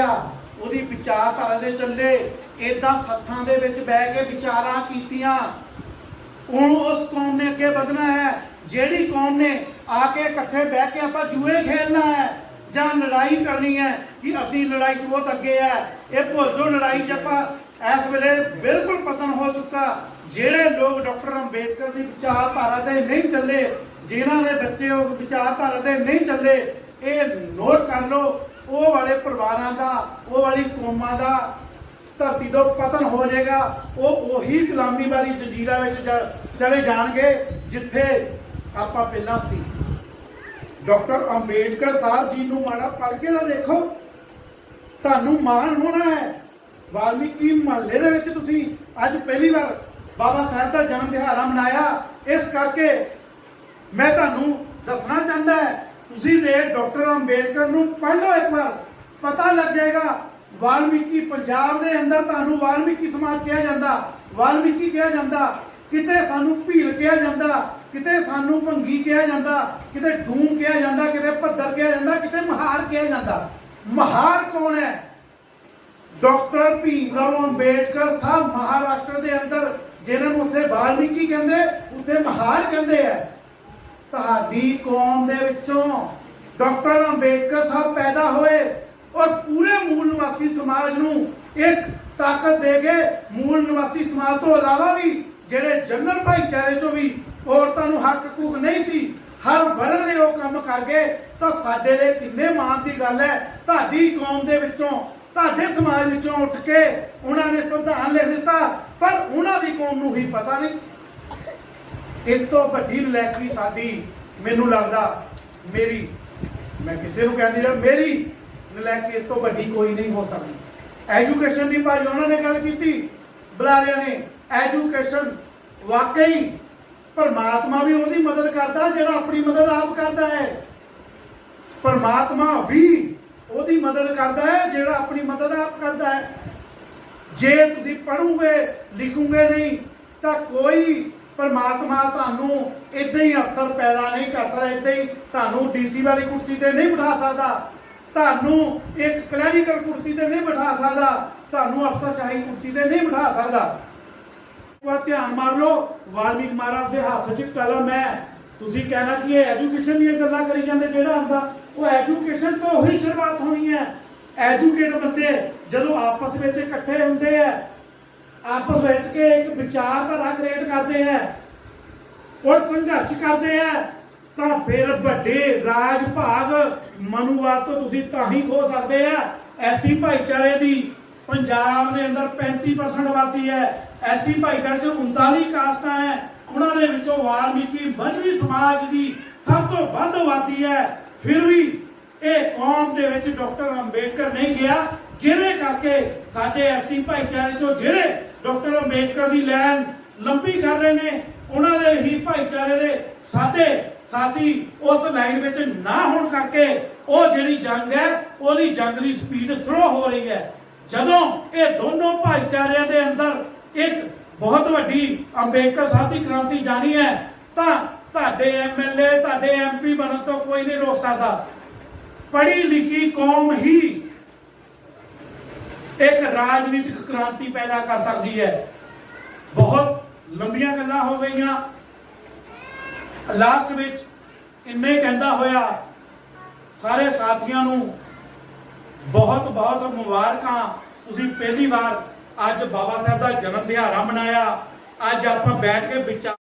ਗਿਆ ਉਹਦੀ ਵਿਚਾਰਧਾਰਾ ਦੇ ਚੱਲੇ। ਇਦਾਂ ਸੱਥਾਂ ਦੇ ਵਿੱਚ ਬਹਿ ਕੇ ਵਿਚਾਰਾਂ ਕੀਤੀਆਂ। ਉਹ ਉਸ ਕੌਮ ਨੇ ਅੱਗੇ ਵਧਣਾ ਹੈ। ਜਿਹੜੀ ਕੌਮ ਨੇ ਆ ਕੇ ਇਕੱਠੇ ਬਹਿ ਕੇ ਆਪਾਂ ਜੂਏ ਖੇਡਣਾ ਹੈ, ਜਾਂ ਲੜਾਈ ਕਰਨੀ ਹੈ ਕਿ ਅਸੀਂ ਲੜਾਈ 'ਚ ਬਹੁਤ ਅੱਗੇ ਹੈ। ਇਹ ਭੁੱਲ ਜਾਓ, ਲੜਾਈ 'ਚ ਆਪਾਂ ਇਸ ਵੇਲੇ ਬਿਲਕੁਲ ਪਤਨ ਹੋ ਚੁੱਕਾ। ਜਿਹੜੇ ਲੋਕ ਡਾਕਟਰ ਅੰਬੇਡਕਰ ਦੀ ਵਿਚਾਰਧਾਰਾ ਤੇ ਨਹੀਂ ਚੱਲੇ, ਜਿਨ੍ਹਾਂ ਦੇ ਬੱਚੇ ਉਹ ਵਿਚਾਰਧਾਰਾ ਤੇ ਨਹੀਂ ਚੱਲੇ, ਇਹ ਨੋਟ ਕਰ ਲਓ ਉਹ ਵਾਲੇ ਪਰਿਵਾਰਾਂ ਦਾ, ਉਹ ਵਾਲੀ ਕੌਮਾਂ ਦਾ ਧਰਤੀ ਤੋਂ ਪਤਨ ਹੋ ਜਾਏਗਾ। ਉਹ ਉਹੀ ਗੁਲਾਮੀ ਵਾਲੀ ਜੰਜੀਰਾਂ ਵਿੱਚ ਚਲੇ ਜਾਣਗੇ ਜਿੱਥੇ ਆਪਾਂ ਪਹਿਲਾਂ ਸੀ। ਡਾਕਟਰ ਅੰਬੇਡਕਰ ਸਾਹਿਬ ਜੀ ਨੂੰ ਮਾੜਾ ਪੜ੍ਹ ਕੇ ਤਾਂ ਦੇਖੋ। ਤੁਹਾਨੂੰ ਮਾਣ ਹੋਣਾ ਹੈ। ਵਾਲਮੀਕੀ ਮਹੱਲੇ ਦੇ ਵਿੱਚ ਤੁਸੀਂ ਅੱਜ ਪਹਿਲੀ ਵਾਰ ਬਾਬਾ ਸਾਹਿਬ ਦਾ ਜਨਮ ਦਿਹਾੜਾ ਮਨਾਇਆ। ਇਸ ਕਰਕੇ ਮੈਂ ਤੁਹਾਨੂੰ ਦੱਸਣਾ ਚਾਹੁੰਦਾ ਹੈ ਤੁਸੀਂ ਨੇ ਡਾਕਟਰ ਅੰਬੇਡਕਰ ਨੂੰ ਪੜ੍ਹੋ ਇੱਕ ਵਾਰ ਪਤਾ ਲੱਗ ਜਾਏਗਾ ਵਾਲਮੀਕੀ ਪੰਜਾਬ ਦੇ ਅੰਦਰ ਤੁਹਾਨੂੰ ਵਾਲਮੀਕੀ ਸਮਾਜ ਕਿਹਾ ਜਾਂਦਾ, ਵਾਲਮੀਕੀ ਕਿਹਾ ਜਾਂਦਾ, ਕਿਤੇ ਸਾਨੂੰ ਭੀਲ ਕਿਹਾ ਜਾਂਦਾ, ਕਿਤੇ ਸਾਨੂੰ ਭੰਗੀ ਕਿਹਾ ਜਾਂਦਾ, ਕਿਤੇ ਡੂਮ ਕਿਹਾ ਜਾਂਦਾ, ਕਿਤੇ ਭੱਦਰ ਕਿਹਾ ਜਾਂਦਾ, ਕਿਤੇ ਮਹਾਰ ਕਿਹਾ ਜਾਂਦਾ। ਮਹਾਰ ਕੌਣ ਹੈ? ਡਾਕਟਰ ਭੀਮ ਰਾਓ ਅੰਬੇਡਕਰ ਸਾਹਿਬ ਮਹਾਰਾਸ਼ਟਰ ਦੇ ਅੰਦਰ, ਜਿਹਨਾਂ ਨੂੰ ਉੱਥੇ ਵਾਲਮੀਕੀ ਕਹਿੰਦੇ, ਉੱਥੇ ਮਹਾਰ ਕਹਿੰਦੇ ਆ। ਤੁਹਾਡੀ ਕੌਮ ਦੇ ਵਿੱਚੋਂ ਡਾਕਟਰ ਅੰਬੇਡਕਰ ਸਾਹਿਬ ਪੈਦਾ ਹੋਏ ਔਰ ਪੂਰੇ ਮੂਲ ਨਿਵਾਸੀ ਸਮਾਜ ਨੂੰ ਇੱਕ ਤਾਕਤ ਦੇ ਕੇ ਮੂਲ ਨਿਵਾਸੀ ਸਮਾਜ ਤੋਂ ਇਲਾਵਾ ਵੀ ਜਿਹੜੇ ਜਨਰਲ ਭਾਈਚਾਰੇ ਚੋਂ ਵੀ ਔਰਤਾਂ ਨੂੰ ਹੱਕ ਹਕੂਕ ਨਹੀਂ ਸੀ, ਹਰ ਵਰਗ ਦੇ ਉਹ ਕੰਮ ਕਰ ਗਏ, ਤਾਂ ਸਾਡੇ ਲਈ ਕਿੰਨੇ ਮਾਣ ਦੀ ਗੱਲ ਹੈ। ਤੁਹਾਡੀ ਕੌਮ ਦੇ ਵਿੱਚੋਂ, ਤੁਹਾਡੇ ਸਮਾਜ ਵਿੱਚੋਂ ਉੱਠ ਕੇ ਉਹਨਾਂ ਨੇ ਸੰਵਿਧਾਨ ਲਿਖ ਦਿੱਤਾ, ਪਰ ਉਹਨਾਂ ਦੀ ਕੌਮ ਨੂੰ ਹੀ ਪਤਾ ਨਹੀਂ। ਇਸ ਤੋਂ ਵੱਡੀ ਲੈਕਰੀ ਸਾਡੀ ਮੈਨੂੰ ਲੱਗਦਾ ਮੇਰੀ ਮੈਂ ਕਿਸੇ ਨੂੰ ਕਹਿੰਦੀ ਰਿਹਾ, ਮੇਰੀ ਨਲਾਇਕੀ ਇਸ ਤੋਂ ਵੱਡੀ ਕੋਈ ਨਹੀਂ ਹੋ ਸਕਦੀ। ਐਜੂਕੇਸ਼ਨ ਦੀ ਭਾਈ ਉਹਨਾਂ ਨੇ ਗੱਲ ਕੀਤੀ। ਬੁਲਾਰਿਆਂ ਨੇ ਐਜੂਕੇਸ਼ਨ ਵਾਕਈ ਪਰਮਾਤਮਾ ਵੀ ਉਹਦੀ ਮਦਦ ਕਰਦਾ, ਜਿਹੜਾ ਆਪਣੀ ਮਦਦ ਆਪ ਕਰਦਾ ਹੈ। ਪਰਮਾਤਮਾ ਵੀ ਉਹਦੀ ਮਦਦ ਕਰਦਾ ਹੈ, ਜਿਹੜਾ ਆਪਣੀ ਮਦਦ ਆਪ ਕਰਦਾ ਹੈ। ਜੇ ਤੁਸੀਂ ਪੜੋਗੇ ਲਿਖੋਗੇ ਨਹੀਂ, ਤਾਂ ਕੋਈ ਪਰਮਾਤਮਾ ਤੁਹਾਨੂੰ ਇਦਾਂ ਹੀ ਅਫਸਰ ਪੈਦਾ ਨਹੀਂ ਕਰ ਇਦਾਂ ਹੀ ਤੁਹਾਨੂੰ ਡੀਸੀ ਵਾਲੀ ਕੁਰਸੀ ਤੇ ਨਹੀਂ ਬਿਠਾ ਸਕਦਾ। ਤੁਹਾਨੂੰ ਇੱਕ ਕਲੈਰੀਕਲ ਕੁਰਸੀ ਤੇ ਨਹੀਂ ਬਿਠਾ ਸਕਦਾ, ਤੁਹਾਨੂੰ ਅਫਸਰ ਚਾਹੀ ਕੁਰਸੀ ਤੇ ਨਹੀਂ ਬਿਠਾ ਸਕਦਾ। ਇੱਕ ਧਿਆਨ ਮਾਰ ਲਓ, ਵਾਲਮੀਕ ਮਹਾਰਾਜ ਦੇ ਹੱਥ 'ਚ ਕਲਮ ਹੈ। ਤੁਸੀਂ ਕਹਿਣਾ ਕਿ ਇਹ ਐਜੂਕੇਸ਼ਨ ਦੀਆਂ ਗੱਲਾਂ ਕਰੀ ਜਾਂਦੇ ਜਿਹੜਾ ਆਂਦਾ ਉਹ ਐਜੂਕੇਸ਼ਨ ਤੋਂ ਹੀ ਸ਼ੁਰੂਆਤ ਹੋਣੀ ਹੈ। ਐਜੂਕੇਟ ਬੰਦੇ ਜਦੋਂ ਆਪਸ ਵਿੱਚ ਇਕੱਠੇ ਹੁੰਦੇ ਆ ਆਪਸ ਵਿੱਚ ਕੇ ਇੱਕ ਵਿਚਾਰਧਾਰਾ ਕ੍ਰੀਏਟ ਕਰਦੇ ਆ। ਔਰ ਸੰਘਰਸ਼ ਕਰਦੇ ਆ। ਤਾਂ ਫਿਰ ਵੱਡੇ ਰਾਜ ਭਾਗ ਮਨੂਵਾਦ ਤੋਂ ਤੁਸੀਂ ਤਾਂ ਹੀ ਖੋ ਸਕਦੇ ਆ। ਐਸੀ ਭਾਈਚਾਰੇ ਦੀ ਪੰਜਾਬ ਦੇ ਅੰਦਰ 35% ਆਬਾਦੀ ਹੈ। ਐਸੀ ਭਾਈਚਾਰੇ ਚ 39 ਕਾਸਟਾਂ ਹੈ। ਉਹਨਾਂ ਦੇ ਵਿੱਚੋਂ ਵਾਲਮੀਕੀ ਮਜਵੀ ਸਮਾਜ ਦੀ ਸਭ ਤੋਂ ਵੱਧ ਆਬਾਦੀ ਹੈ। ਫਿਰ ਵੀ ਇਹ ਕੌਮ ਦੇ ਵਿੱਚ ਡਾਕਟਰ ਅੰਬੇਡਕਰ ਨਹੀਂ ਗਿਆ। ਜਿਹਦੇ ਕਰਕੇ ਸਾਡੇ ਐਸੀ ਭਾਈਚਾਰੇ ਚੋਂ ਜਿਹੜੇ ਡਾਕਟਰ ਅੰਬੇਡਕਰ ਦੀ ਲਾਈਨ ਲੰਬੀ ਕਰ ਰਹੇ ਨੇ। ਉਹਨਾਂ ਦੇ ਹੀ ਭਾਈਚਾਰੇ ਦੇ ਸਾਡੇ ਸਾਥੀ ਉਸ ਲਾਈਨ ਵਿੱਚ ਨਾ ਹੋਣ ਕਰਕੇ ਉਹ ਜਿਹੜੀ ਜੰਗ ਹੈ, ਉਹਦੀ ਜੰਗ ਦੀ ਸਪੀਡ ਸਲੋ ਹੋ ਰਹੀ ਹੈ। ਜਦੋਂ ਇਹ ਦੋਨੋਂ ਭਾਈਚਾਰਿਆਂ ਦੇ ਅੰਦਰ ਇੱਕ ਬਹੁਤ ਵੱਡੀ ਅੰਬੇਦਕਰ ਸਾਹਿਬ ਦੀ ਕ੍ਰਾਂਤੀ ਜਾਣੀ ਹੈ, ਤਾਂ ਤੁਹਾਡੇ ਐਮਐਲਏ ਤੁਹਾਡੇ ਐਮਪੀ ਬਣਨ ਤੋਂ ਕੋਈ ਨਹੀਂ ਰੋਕ ਸਕਦਾ। ਪੜ੍ਹੀ ਲਿਖੀ ਕੌਮ ਇੱਕ ਰਾਜਨੀਤਿਕ ਕ੍ਰਾਂਤੀ ਪੈਦਾ ਕਰ ਸਕਦੀ ਹੈ। ਬਹੁਤ ਲੰਬੀਆਂ ਗੱਲਾਂ ਹੋ ਗਈਆਂ। ਲਾਸਟ ਵਿੱਚ ਇੰਨੇ ਕਹਿੰਦਾ ਹੋਇਆ, ਸਾਰੇ ਸਾਥੀਆਂ ਨੂੰ ਬਹੁਤ ਬਹੁਤ ਮੁਬਾਰਕਾਂ। ਤੁਸੀਂ ਪਹਿਲੀ ਵਾਰ ਅੱਜ ਬਾਬਾ ਸਾਹਿਬ ਦਾ ਜਨਮ ਦਿਹਾੜਾ ਮਨਾਇਆ। ਅੱਜ ਆਪਾਂ ਬੈਠ ਕੇ ਵਿਚਾਰ